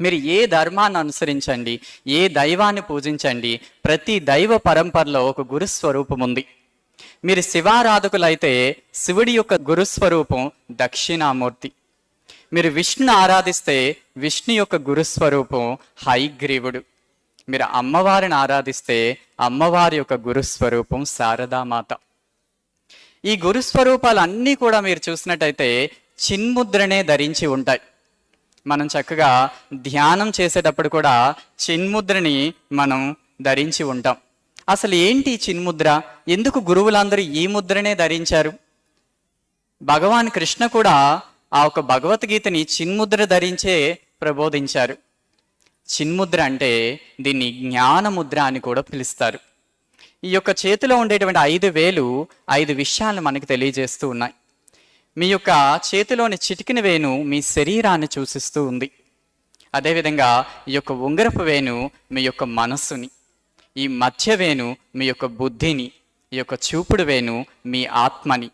మీరు ఏ ధర్మాన్ని అనుసరించండి ఏ దైవాన్ని పూజించండి ప్రతి దైవ పరంపరలో ఒక గురుస్వరూపం ఉంది. మీరు శివారాధకులైతే శివుడి యొక్క గురుస్వరూపం దక్షిణామూర్తి. మీరు విష్ణుని ఆరాధిస్తే విష్ణు యొక్క గురుస్వరూపం హైగ్రీవుడు. మీరు అమ్మవారిని ఆరాధిస్తే అమ్మవారి యొక్క గురుస్వరూపం శారదామాత. ఈ గురుస్వరూపాలు అన్నీ కూడా మీరు చూసినట్టయితే చిన్ముద్రనే ధరించి ఉంటాయి. మనం చక్కగా ధ్యానం చేసేటప్పుడు కూడా చిన్ముద్రని మనం ధరించి ఉంటాం. అసలు ఏంటి చిన్ముద్ర? ఎందుకు గురువులందరూ ఈ ముద్రనే ధరించారు? భగవాన్ కృష్ణ కూడా ఆ ఒక భగవద్గీతని చిన్ముద్ర ధరించే ప్రబోధించారు. చిన్ముద్ర అంటే దీన్ని జ్ఞానముద్ర అని కూడా పిలుస్తారు. ఈ యొక్క చేతిలో ఉండేటువంటి ఐదు వేలు ఐదు విషయాలను మనకు తెలియజేస్తూ ఉన్నాయి. మీ యొక్క చేతిలోని చిటికిన వేణు మీ శరీరాన్ని సూచిస్తూ ఉంది. అదేవిధంగా ఈ యొక్క ఉంగరపు వేణు మీ యొక్క మనస్సుని ఈ మధ్య వేణు మీ యొక్క బుద్ధిని ఈ యొక్క చూపుడు వేణు మీ ఆత్మని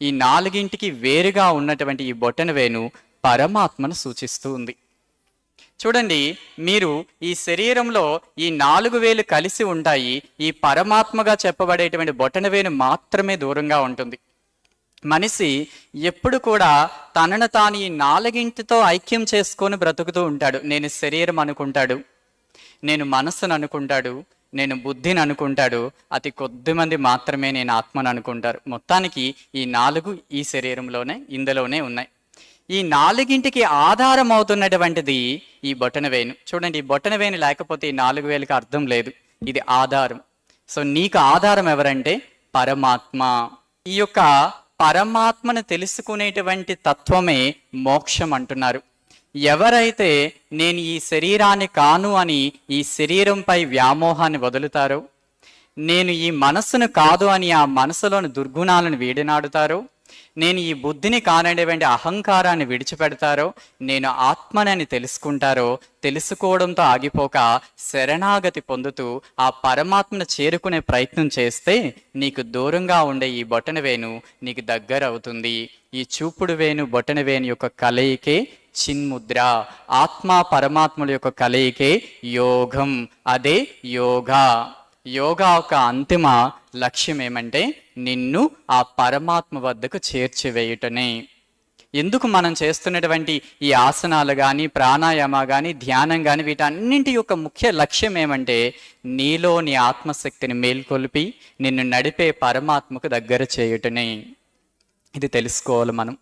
ఈ నాలుగింటికి వేరుగా ఉన్నటువంటి ఈ బొటన వేణు పరమాత్మను సూచిస్తూ ఉంది. చూడండి మీరు ఈ శరీరంలో ఈ నాలుగు వేలు కలిసి ఉంటాయి ఈ పరమాత్మగా చెప్పబడేటువంటి బొటనవేలు మాత్రమే దూరంగా ఉంటుంది. మనిషి ఎప్పుడు కూడా తనను తాను ఈ నాలుగింటితో ఐక్యం చేసుకొని బ్రతుకుతూ ఉంటాడు. నేను శరీరం అనుకుంటాడు నేను మనస్సును అనుకుంటాడు నేను బుద్ధిని అనుకుంటాడు అతి కొద్ది మంది మాత్రమే నేను ఆత్మను అనుకుంటారు. మొత్తానికి ఈ నాలుగు ఈ శరీరంలోనే ఇందులోనే ఉన్నాయి. ఈ నాలుగింటికి ఆధారం అవుతున్నటువంటిది ఈ బొటనవేణు చూడండి ఈ బొటనవేణు లేకపోతే ఈ నాలుగు వేలకు అర్థం లేదు. ఇది ఆధారం. సో నీకు ఆధారం ఎవరంటే పరమాత్మ. ఈ యొక్క పరమాత్మను తెలుసుకునేటువంటి తత్వమే మోక్షం అంటున్నారు. ఎవరైతే నేను ఈ శరీరాన్ని కాను అని ఈ శరీరంపై వ్యామోహాన్ని వదులుతారో నేను ఈ మనస్సును కాదు అని ఆ మనసులోని దుర్గుణాలను వేడినాడుతారో నేను ఈ బుద్ధిని కానటువంటి అహంకారాన్ని విడిచిపెడతారో నేను ఆత్మనని తెలుసుకుంటారో తెలుసుకోవడంతో ఆగిపోక శరణాగతి పొందుతూ ఆ పరమాత్మను చేరుకునే ప్రయత్నం చేస్తే నీకు దూరంగా ఉండే ఈ బొటన వేణు నీకు దగ్గర అవుతుంది. ఈ చూపుడు వేణు బొటన వేణు యొక్క కలయికే చిన్ముద్ర. ఆత్మ పరమాత్మల యొక్క కలయికే యోగం. అదే యోగా. యోగా యొక్క అంతిమ లక్ష్యం ఏమంటే నిన్ను ఆ పరమాత్మ వద్దకు చేర్చివేయుటనే. ఎందుకు మనం చేస్తున్నటువంటి ఈ ఆసనాలు కానీ ప్రాణాయామ కానీ ధ్యానం కానీ వీటన్నింటి యొక్క ముఖ్య లక్ష్యం ఏమంటే నీలో నీ ఆత్మశక్తిని మేల్కొల్పి నిన్ను నడిపే పరమాత్మకు దగ్గర చేయుటనే. ఇది తెలుసుకోవాలి మనం.